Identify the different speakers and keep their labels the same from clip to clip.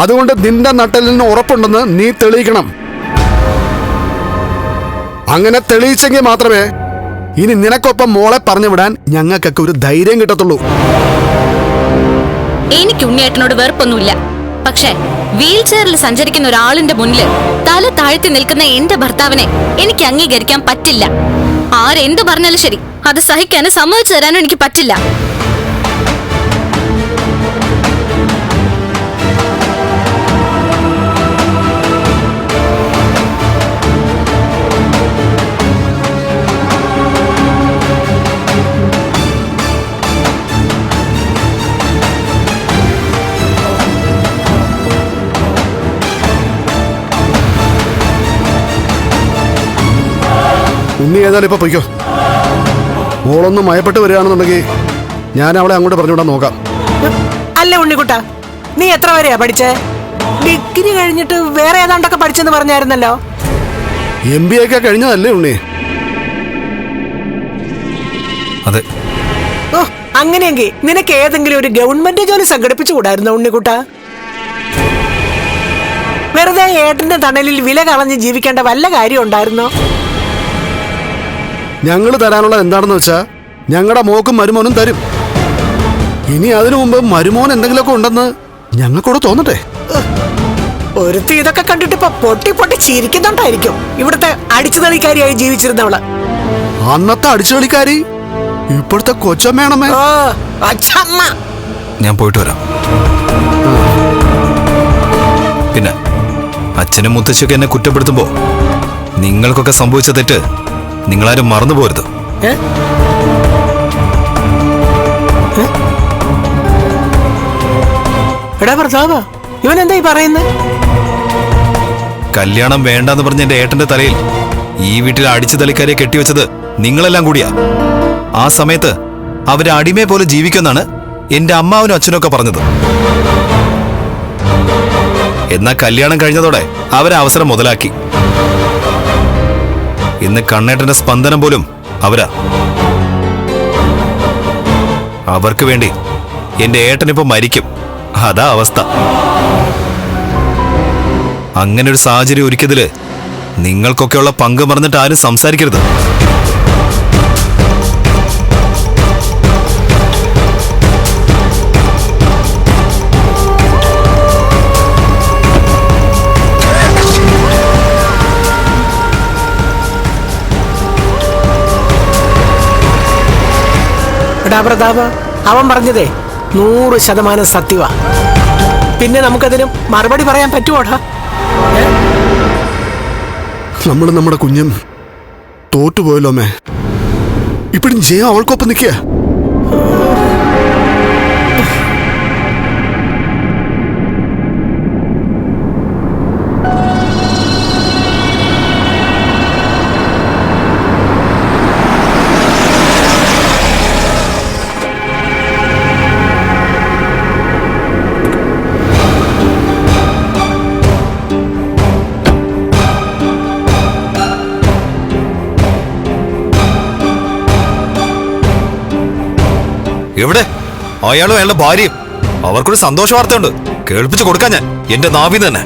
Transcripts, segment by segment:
Speaker 1: അതുകൊണ്ട് നിന്റെ നട്ടലിന് ഉറപ്പുണ്ടെന്ന് നീ തെളിയിക്കണം. അങ്ങനെ തെളിയിച്ചെങ്കിൽ മാത്രമേ ഇനി നിനക്കൊപ്പം മോളെ പറഞ്ഞു വിടാൻ ഞങ്ങൾക്കൊക്കെ ഒരു ധൈര്യം കിട്ടത്തുള്ളൂ.
Speaker 2: എനിക്ക് ഉണ്ണിയേട്ടനോട് വെറുപ്പൊന്നുമില്ല. പക്ഷേ വീൽ ചെയറിൽ സഞ്ചരിക്കുന്ന ഒരാളിന്റെ മുന്നിൽ തല താഴ്ത്തി നിൽക്കുന്ന എന്റെ ഭർത്താവിനെ എനിക്ക് അംഗീകരിക്കാൻ പറ്റില്ല. ആരെന്ത് പറഞ്ഞാലും ശരി അത് സഹിക്കാനും സമ്മതിച്ചു തരാനും എനിക്ക് പറ്റില്ല.
Speaker 1: ഉണ്ണി ഏതായാലും ഇപ്പൊ പൊയ്ക്കോ. മോളൊന്ന് മയപ്പെട്ട് വരികയാണെന്നുണ്ടെങ്കിൽ ഞാൻ അവളെ അങ്ങോട്ട് പറഞ്ഞുവിടാൻ നോക്കാം.
Speaker 3: അല്ല ഉണ്ണിക്കുട്ട നീ എത്ര വരെയാ പഠിച്ചേ? ഡിഗ്രി കഴിഞ്ഞിട്ട് വേറെ ഏതാണ്ടൊക്കെ പഠിച്ചെന്ന് പറഞ്ഞായിരുന്നല്ലോ.
Speaker 1: എം ബി ഒക്കെ കഴിഞ്ഞതല്ലേ ഉണ്ണി?
Speaker 4: അതെ.
Speaker 3: ഓ അങ്ങനെയെങ്കിൽ നിനക്ക് ഏതെങ്കിലും ഒരു ഗവൺമെന്റ് ജോലി സംഘടിപ്പിച്ചുകൂടായിരുന്നോ ഉണ്ണിക്കുട്ട? വെറുതെ ഏട്ടന്റെ തണലിൽ വില കളഞ്ഞ് ജീവിക്കേണ്ട വല്ല കാര്യം ഉണ്ടായിരുന്നോ?
Speaker 1: ഞങ്ങൾ തരാനുള്ളത് എന്താണെന്ന് വെച്ചാൽ ഞങ്ങളുടെ മോക്കും മരുമോനും തരും. ഇനി അതിനു മുമ്പ് മരുമോൻ എന്തെങ്കിലുമൊക്കെ ഉണ്ടെന്ന് ഞങ്ങൾക്കൂടെ തോന്നട്ടെ.
Speaker 3: ഒരു ഇതൊക്കെ കണ്ടിട്ട് ഇപ്പൊ പൊട്ടി പൊട്ടി ചിരിക്കുന്നുണ്ടായിരിക്കും. ഇവിടുത്തെ അടിച്ചുതളിക്കാരിയായി ജീവിച്ചിരുന്നവൾ.
Speaker 1: അന്നത്തെ അടിച്ചുകളിക്കാരി ഇപ്പോഴത്തെ
Speaker 3: കൊച്ചമ്മേണമേ അച്ഛമ്മ.
Speaker 4: ഞാൻ പോയിട്ട് വരാം. പിന്നെ അച്ഛനും മുത്തശ്ശിയൊക്കെ എന്നെ കുറ്റപ്പെടുത്തുമ്പോ നിങ്ങൾക്കൊക്കെ സംഭവിച്ച തെറ്റ് നിങ്ങളാരും മറന്നു പോരുത്?
Speaker 3: എടാ പ്രതാപ ഇവൻ എന്താ ഈ പറയുന്നത്
Speaker 4: കല്യാണം വേണ്ടെന്ന് പറഞ്ഞ എന്റെ ഏട്ടന്റെ തലയിൽ ഈ വീട്ടിൽ അടിച്ചു തലിക്കാരെ കെട്ടിവെച്ചത് നിങ്ങളെല്ലാം കൂടിയാ. ആ സമയത്ത് അവരെ അടിമയെ പോലെ ജീവിക്കുമെന്നാണ് എന്റെ അമ്മാവനും അച്ഛനൊക്കെ ഒക്കെ പറഞ്ഞത്. എന്നാ കല്യാണം കഴിഞ്ഞതോടെ അവരെ അവസരം മുതലാക്കി. ഇന്ന് കണ്ണേട്ടന്റെ സ്പന്ദനം പോലും അവരാ. അവർക്ക് വേണ്ടി എന്റെ ഏട്ടനിപ്പോ മരിക്കും. അതാ അവസ്ഥ. അങ്ങനെ ഒരു സാഹചര്യം ഒരുക്കിയതിൽ നിങ്ങൾക്കൊക്കെയുള്ള പങ്ക് മറന്നിട്ട് ആരും സംസാരിക്കരുത്.
Speaker 3: എടാ പ്രതാപ അവൻ പറഞ്ഞതേ നൂറ് ശതമാനം സത്യവ. പിന്നെ നമുക്കതിന് മറുപടി പറയാൻ പറ്റുമോടാ
Speaker 1: നമ്മൾ നമ്മുടെ കുഞ്ഞും തോറ്റുപോയല്ലോ അമ്മേ. ഇപ്പോഴും ജയം അവൾക്കൊപ്പം നിൽക്കുക.
Speaker 4: എവിടെ? അയാളും അയാളുടെ ഭാര്യയും. അവർക്കൊരു സന്തോഷ വാർത്തയുണ്ട്. കേൾപ്പിച്ചു കൊടുക്കാൻ ഞാൻ. എന്റെ നാവി തന്നെ.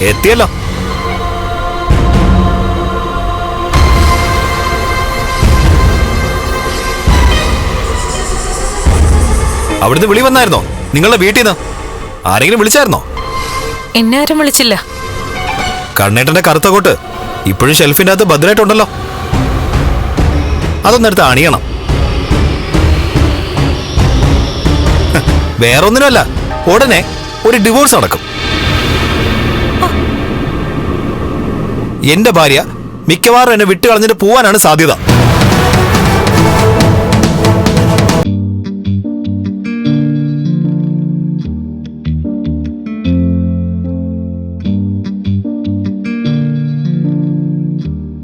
Speaker 4: എത്തിയല്ലോ. അവിടുന്ന് വിളി വന്നായിരുന്നോ? നിങ്ങളുടെ വീട്ടിൽ നിന്ന് ആരെങ്കിലും വിളിച്ചായിരുന്നോ?
Speaker 5: എന്നെ ആരും വിളിച്ചില്ല.
Speaker 4: കണ്ണേട്ടന്റെ കറുത്ത കോട്ട് ഇപ്പോഴും ഷെൽഫിന്റെ അകത്ത് ഭദ്രമായിട്ടുണ്ടല്ലോ അതൊന്നെടുത്ത് അണിയണം. വേറൊന്നിനല്ല ഉടനെ ഒരു ഡിവോഴ്സ് നടക്കും. എന്റെ ഭാര്യ മിക്കവാറും എന്നെ വിട്ടുകളഞ്ഞിട്ട് പോവാനാണ് സാധ്യത.